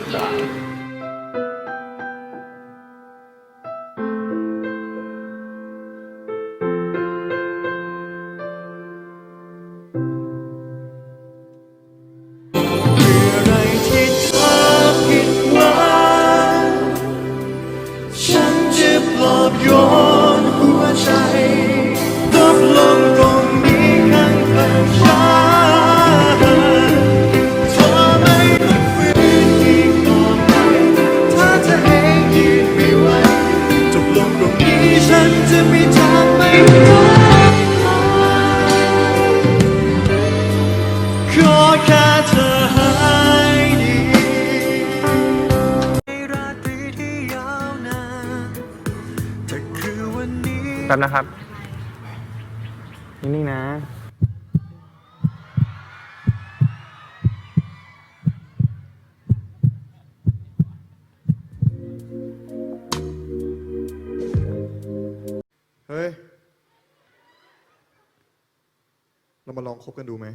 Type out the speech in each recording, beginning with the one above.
20 นะครับ นิ่งๆนะเฮ้ย เรามาลองคบกันดูไหม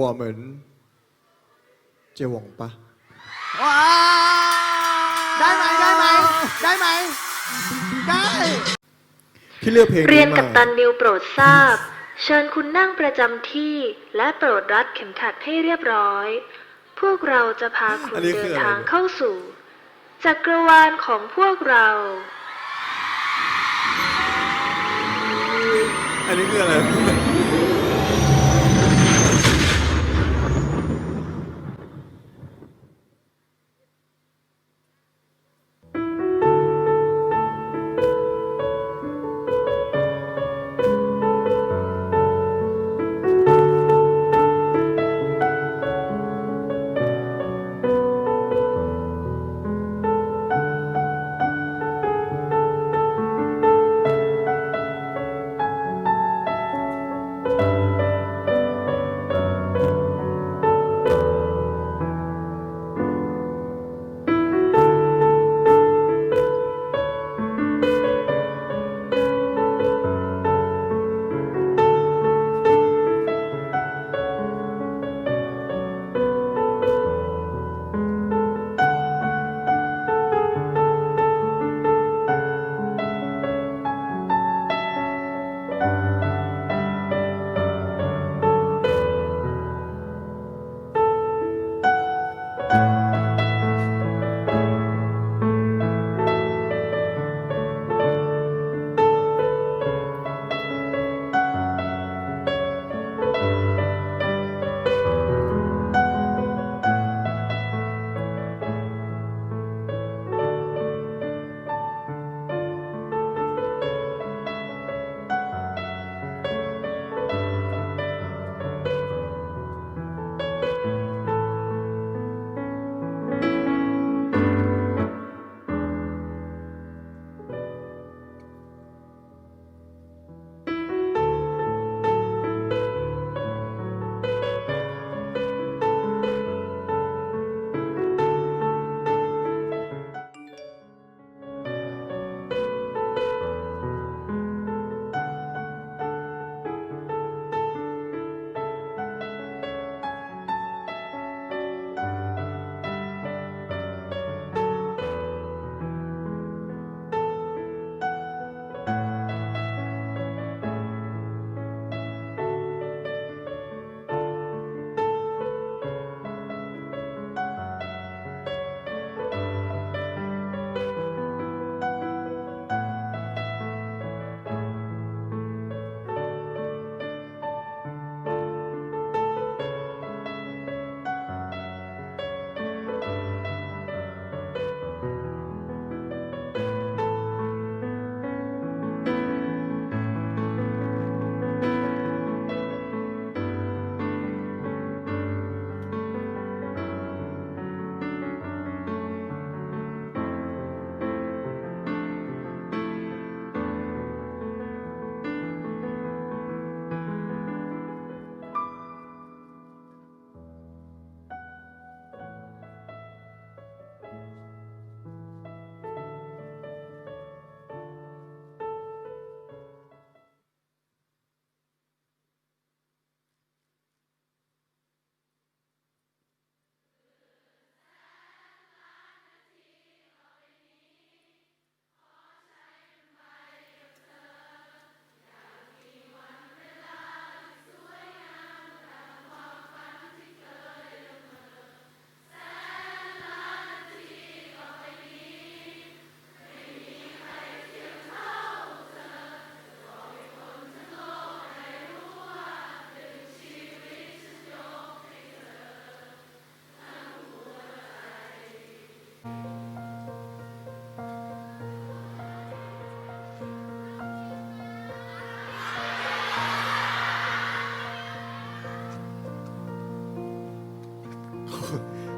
我们 เจหวงปะได้ไหมได้ไหมได้ไหมได้พี่เลือกเพลงเรียนี้นมากับตันนิวโปรดทราบ เชิญคุณนั่งประจำที่ และโปรดรัดเข็มขัดให้เรียบร้อย พวกเราจะพาคุณอันนี้เดิคือนอะไรทางเข้าสู่ จักรวาลของพวกเรา อันนี้คืออะไร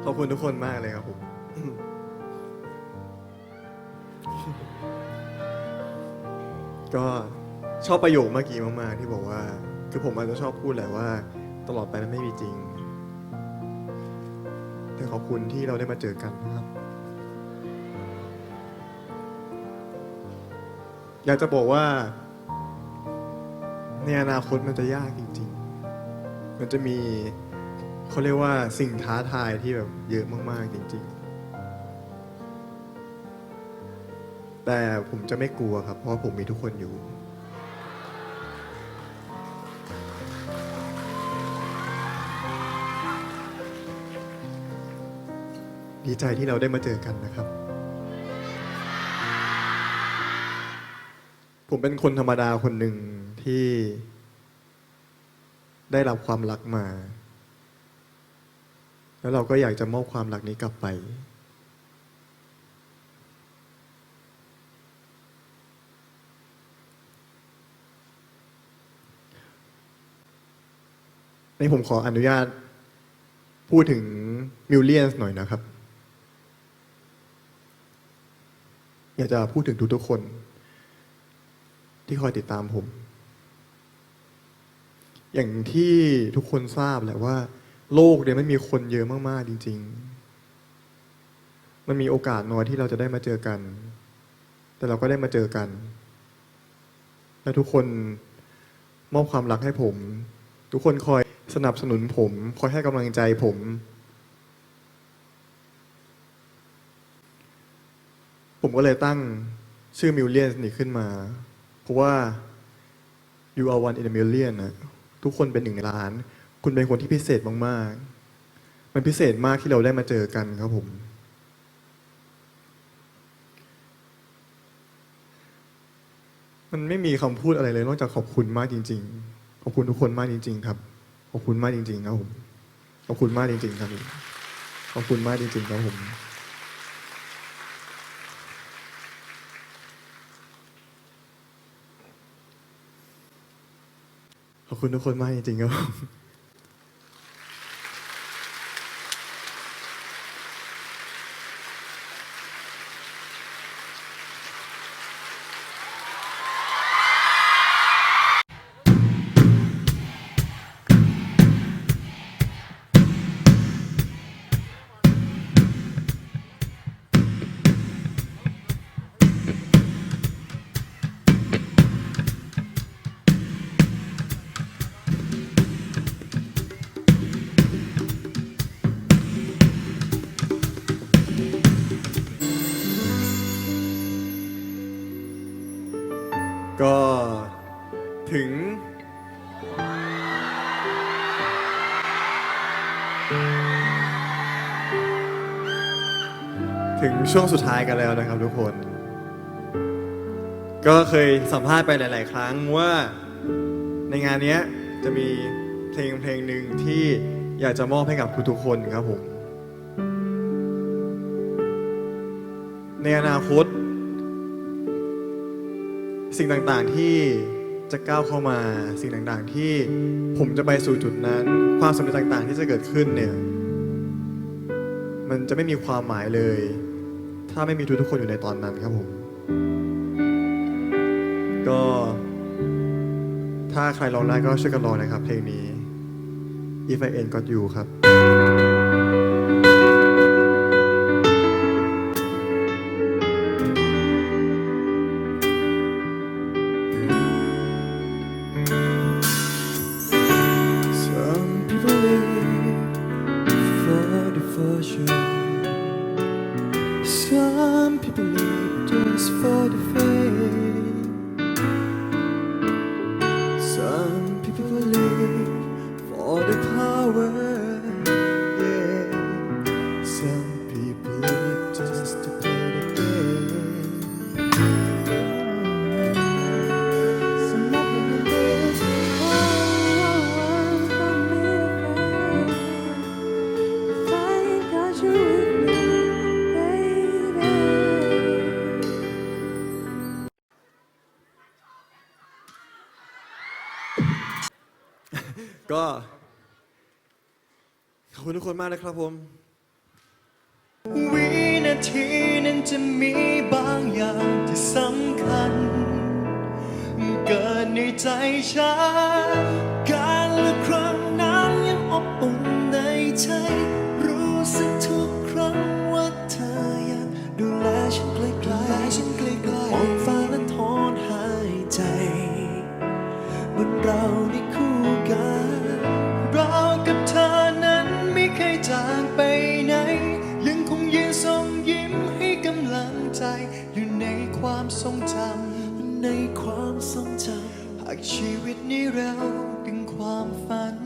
ขอบคุณทุกคนมากเลยครับผม ก็ชอบประโยคเมื่อกี้มากๆที่บอกว่า คือผมอาจจะชอบพูดแหละว่า ตลอดไปมันไม่มีจริง แต่ขอบคุณที่เราได้มาเจอกันนะครับ อยากจะบอกว่า ในอนาคตมันจะยากจริง ๆ มันจะมีเขาเรียกว่าสิ่งท้าทายที่แบบเยอะมาก ๆ จริง ๆ แต่ผมจะไม่กลัวครับ เพราะผมมีทุกคนอยู่ ดีใจที่เราได้มาเจอกันนะครับ ผมเป็นคนธรรมดาคนหนึ่งที่ได้รับความรักมา แล้วเราก็อยากจะมอบความรักนี้กลับไป ในผมขออนุญาตพูดถึงมิลเลียนหน่อยนะครับ อยากจะพูดถึงทุกๆคน ที่คอยติดตามผม อย่างที่ทุกคนทราบแหละว่า โลกเนี่ยไม่มีคนเยอะมากๆจริง ๆ มันมีโอกาสน้อยที่เราจะได้มาเจอกัน แต่เราก็ได้มาเจอกัน และทุกคนมอบความรักให้ผม ทุกคนคอยสนับสนุนผม คอยให้กำลังใจผม ผมก็เลยตั้งชื่อมิลเลียนนี่ขึ้นมา เพราะว่า you are one in a million นะทุกคนเป็นหนึ่งในล้าน คุณเป็นคนที่พิเศษมากๆ มันพิเศษมากที่เราได้มาเจอกันครับผม มันไม่มีคำพูดอะไรเลย นอกจากขอบคุณมากจริง ๆ ขอบคุณทุกคนมากจริง ๆ ครับ ขอบคุณมากจริง ๆ ครับผม ขอบคุณมากจริง ๆ ครับผมขอบคุณมากจริง ๆ ครับผม ขอบคุณทุกคนมากจริงๆครับ ถึงช่วงสุดท้ายกันแล้วนะครับทุกคน ก็เคยสัมภาษณ์ไปหลาย ๆ ครั้งว่าในงานนี้จะมีเพลงเพลงหนึ่งที่อยากจะมอบให้กับทุกๆคนครับผม ในอนาคต สิ่งต่างๆที่จะก้าวเข้ามาสิ่งต่างๆ ที่ผมจะไปสู่จุดนั้น ความสำเร็จต่างๆ ที่จะเกิดขึ้นเนี่ย มันจะไม่มีความหมายเลย ถ้าไม่มีทุกๆคนอยู่ในตอนนั้นครับผม ก็ถ้าใครร้องได้ก็ช่วยกันร้องนะครับเพลงนี้ If I Ain't Got You ครับ ก็ขอบคุณทุกคนมากนะครับผม วินาทีนั้นจะมีบางอย่างที่สำคัญ เกิดในใจฉันการละครั้งนั้นยังอบอุ่น ความทรงจำหากชีวิตนี้เราดึงความฝัน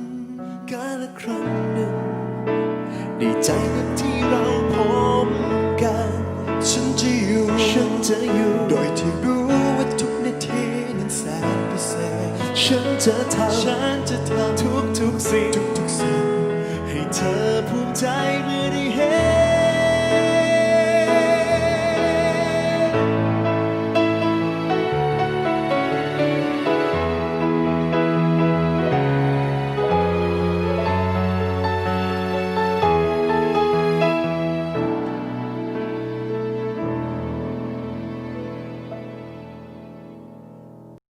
กาละครั้งหนึ่งในใจนั้นที่เราพบกัน ฉันจะอยู่ฉันจะอยู่ โดยที่รู้ว่าทุกนาทีนั้นแสนพิเศษฉันจะทำฉันจะทำทุกทุกๆสิ่งทุกทุกๆสิ่งให้เธอภูมิใจเมื่อได้เห็